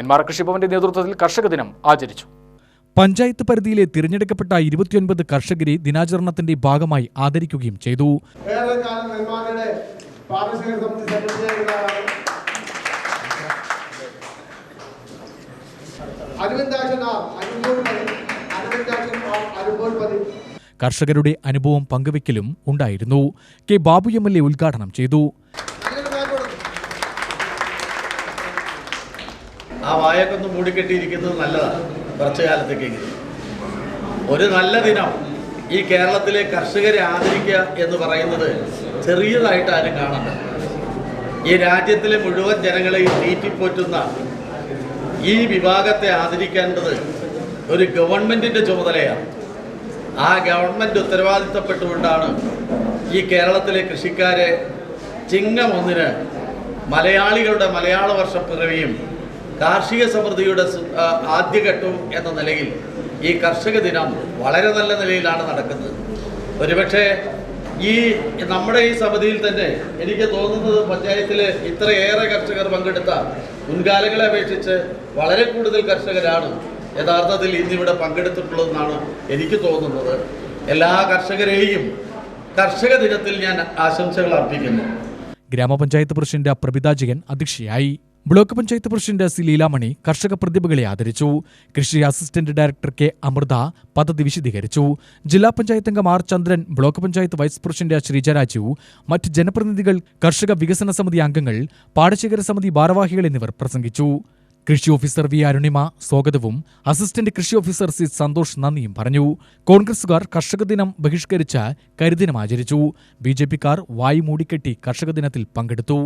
നെന്മാറ കൃഷിഭവന്റെ നേതൃത്വത്തിൽ കർഷക ദിനം ആചരിച്ചു. പഞ്ചായത്ത് പരിധിയിലെ തിരഞ്ഞെടുക്കപ്പെട്ട ഇരുപത്തിയൊൻപത് കർഷകരെ ദിനാചരണത്തിന്റെ ഭാഗമായി ആദരിക്കുകയും ചെയ്തു. കർഷകരുടെ അനുഭവം പങ്കുവെക്കലും ഉണ്ടായിരുന്നു. K Babu M L A ഉദ്ഘാടനം ചെയ്തു. ആ വായൊക്കെ ഒന്ന് മൂടിക്കെട്ടിയിരിക്കുന്നത് നല്ലതാണ് കുറച്ചു കാലത്തേക്കെങ്കിലും. ഒരു നല്ല ദിനം ഈ കേരളത്തിലെ കർഷകരെ ആദരിക്കുക എന്ന് പറയുന്നത് ചെറിയതായിട്ട് ആരും കാണണ്ട. ഈ രാജ്യത്തിലെ മുഴുവൻ ജനങ്ങളെയും തീറ്റിപ്പോറ്റുന്ന ഈ വിഭാഗത്തെ ആദരിക്കേണ്ടത് ഒരു ഗവൺമെന്റിന്റെ ചുമതലയാണ്. ആ ഗവൺമെന്റ് ഉത്തരവാദിത്തപ്പെട്ടുകൊണ്ടാണ് ഈ കേരളത്തിലെ കൃഷിക്കാരെ ചിങ്ങം ഒന്നിന് മലയാളികളുടെ മലയാള വർഷപ്പിറവിയും കാർഷിക സമൃദ്ധിയുടെ ആദ്യഘട്ടം എന്ന നിലയിൽ ഈ കർഷക ദിനം വളരെ നല്ല നിലയിലാണ് നടക്കുന്നത്. ഒരുപക്ഷെ ഈ നമ്മുടെ ഈ സമിതിയിൽ തന്നെ എനിക്ക് തോന്നുന്നത് പഞ്ചായത്തിൽ ഇത്രയേറെ കർഷകർ പങ്കെടുത്ത മുൻകാലങ്ങളെ അപേക്ഷിച്ച് വളരെ കൂടുതൽ കർഷകരാണ് യഥാർത്ഥത്തിൽ ഇന്നിവിടെ പങ്കെടുത്തിട്ടുള്ളതെന്നാണ് എനിക്ക് തോന്നുന്നത്. എല്ലാ കർഷകരെയും കർഷക ദിനത്തിൽ ഞാൻ ആശംസകൾ അർപ്പിക്കുന്നു. ഗ്രാമപഞ്ചായത്ത് പ്രസിഡന്റ് പ്രഭിതാജികൻ അധ്യക്ഷയായി. Block panchayat president C Leelamani കർഷക പ്രതിഭകളെ ആദരിച്ചു. കൃഷി അസിസ്റ്റന്റ് ഡയറക്ടർ കെ അമൃത പദ്ധതി വിശദീകരിച്ചു. ജില്ലാ പഞ്ചായത്ത് അംഗം R Chandran block panchayat vice president Sreeja Raju മറ്റ് ജനപ്രതിനിധികൾ കർഷക വികസന സമിതി അംഗങ്ങൾ പാടശേഖര സമിതി ഭാരവാഹികൾ എന്നിവർ പ്രസംഗിച്ചു. കൃഷി ഓഫീസർ വി അരുണിമ സ്വാഗതവും അസിസ്റ്റന്റ് കൃഷി ഓഫീസർ സി സന്തോഷ് നന്ദിയും പറഞ്ഞു. കോൺഗ്രസുകാർ കർഷക ദിനം ബഹിഷ്കരിച്ച് കരിദിനം ആചരിച്ചു. ബി ജെ പിക്കാർ വായു മൂടിക്കെട്ടി കർഷക ദിനത്തിൽ പങ്കെടുത്തു.